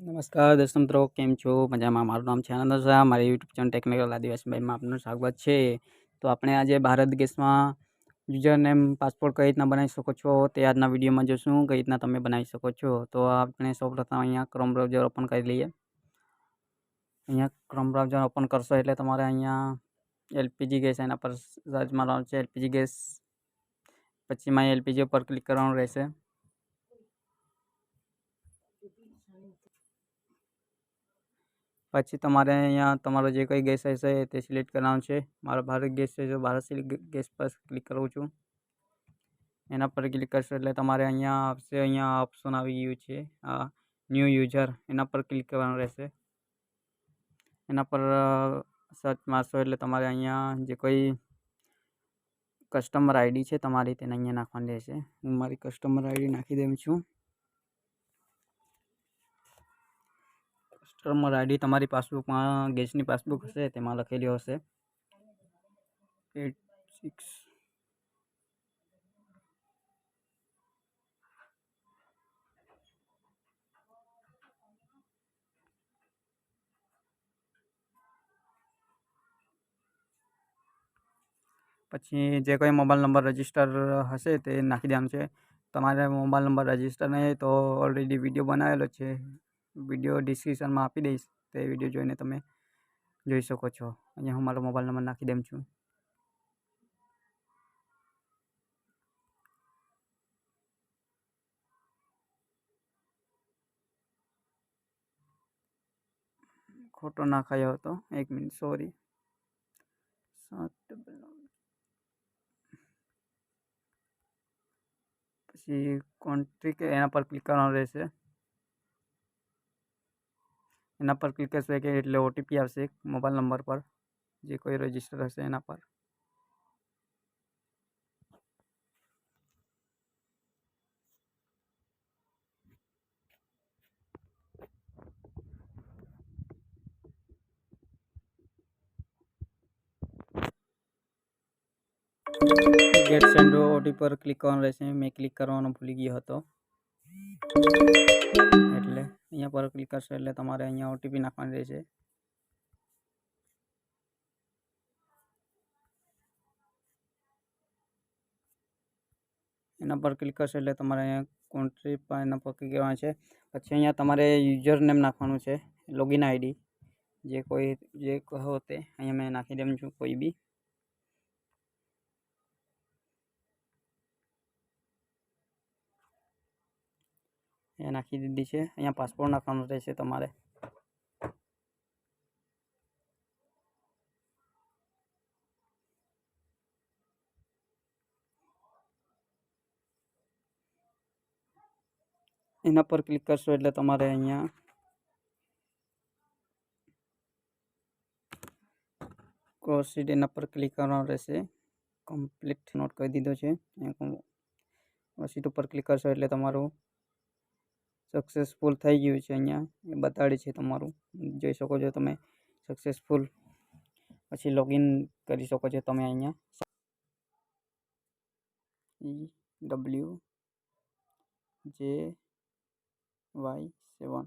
નમસ્કાર દર્શન મિત્રો કેમ છો મજામાં મારું નામ છે આનંદ શાહ મારી યુટ્યુબ ચેનલ ટેકનિકલ આદિવાસીભાઈમાં આપનું સ્વાગત છે તો આપણે આજે ભારત ગેસમાં યુઝર નેમ પાસપોર્ટ કઈ રીતના બનાવી શકો છો તે આજના વિડીયોમાં જોશું કઈ રીતના તમે બનાવી શકો છો તો આપણે સૌપ્રથમ અહીંયા ક્રોમ બ્રાઉઝર ઓપન કરી લઈએ અહીંયા ક્રોમ બ્રાઉઝર ઓપન કરશો એટલે તમારે અહીંયા એલપીજી ગેસ એના પર સર્ચ મારવાનું છે એલપીજી ગેસ પછીમાં એલપીજી ઉપર ક્લિક કરવાનું રહેશે પછી તમારે અહીંયા તમારો જે કોઈ ગેસ હશે તે સિલેક્ટ કરવાનો છે મારો ભાર ગેસ છે જો બારસેલ ગેસ પર ક્લિક કરું છું એના પર ક્લિક કરશો એટલે તમારે અહીંયા આપસે અહીંયા ઓપ્શન આવી ગયું છે આ ન્યુ યુઝર એના પર ક્લિક કરવાનું રહેશે એના પર સચમાં સો એટલે તમારે અહીંયા જે કોઈ કસ્ટમર આઈડી છે તમારી તે અહીંયા નાખવાની રહેશે હું મારી કસ્ટમર આઈડી નાખી દેමි છું તમારમો રાઈડ તમારી પાસે પાસબુક ગેસની પાસબુક હશે તેમાં લખેલી હોય છે 86 પછી જે કોઈ મોબાઈલ નંબર રજીસ્ટર હશે તે નાખી દેવાનું છે તમારા મોબાઈલ નંબર રજીસ્ટર નહી તો ઓલરેડી વિડિયો બનાવેલો છે વિડીયો ડિસ્ક્રિપ્શનમાં આપી દઈશ તે વિડીયો જોઈને તમે જોઈ શકો છો અહીંયા હું મારો મોબાઈલ નંબર નાખી દઉં છું ખોટો નાખાયો હતો એક મિનિટ સોરી સાત પછી કોન્ટ્રી કે એના પર ક્લિક કરવાનું રહેશે नपर क्लिक करके એટલે ઓટીપી આવશે મોબાઈલ નંબર પર જે કોઈ રજીસ્ટર હશે ને નપર ગેટ સન્ડ ઓટીપી પર ક્લિક ઓન રેસી મે ક્લિક કરવાનો ભૂલી ગયો હતો પર ક્લિક કરશો એટલે તમારે અહીંયા ઓટીપી નાખવાની રહેશે એના પર ક્લિક કરશો એટલે તમારે અહીંયા કોન્ટ્રી પણ એના પર ક્લિક છે પછી અહીંયા તમારે યુઝર નેમ નાખવાનું છે લોગિન આઈડી જે કોઈ જે કહો તે અહીંયા મેં નાખી દેમ છું કોઈ બી અયા નાખી દીધી છે અયા પાસપોર્ટ નાખવાનું રહેશે તમારે એના પર ક્લિક કરશો એટલે તમારે અહીંયા કોસી દેના પર ક્લિક કરવાનું રહેશે કમ્પ્લીટ નોટ કરી દીધો છે અહીં કોસી તો પર ક્લિક કરશો એટલે તમારું सक्सेसफुल થઈ ગયું છે અહિયાં એ બતાડે છે તમારું જોઈ શકો છો તમે સક્સેસફુલ પછી લોગિન કરી શકો છો તમે અહિયાં e W J Y 7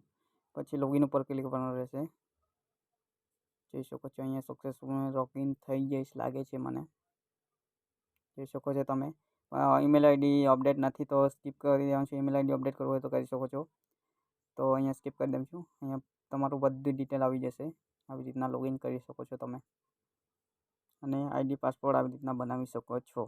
પછી લોગિન ઉપર ક્લિક કરવાનું રહેશે જેશો કે ચા એ સક્સેસફુલ લોગિન થઈ જઈશ લાગે છે મને જે શકો છો તમે ઈમેલ આઈડી અપડેટ નથી તો સ્કીપ કરી દેવાનું છે ઈમેલ આઈડી અપડેટ કરવું હોય તો કરી શકો છો તો અહીંયા સ્કીપ કરી દઉં છું અહીંયા તમારું બધી ડિટેલ આવી જશે આવી રીતના લોગિન કરી શકો છો તમે અને આઈડી પાસવર્ડ આવી રીતના બનાવી શકો છો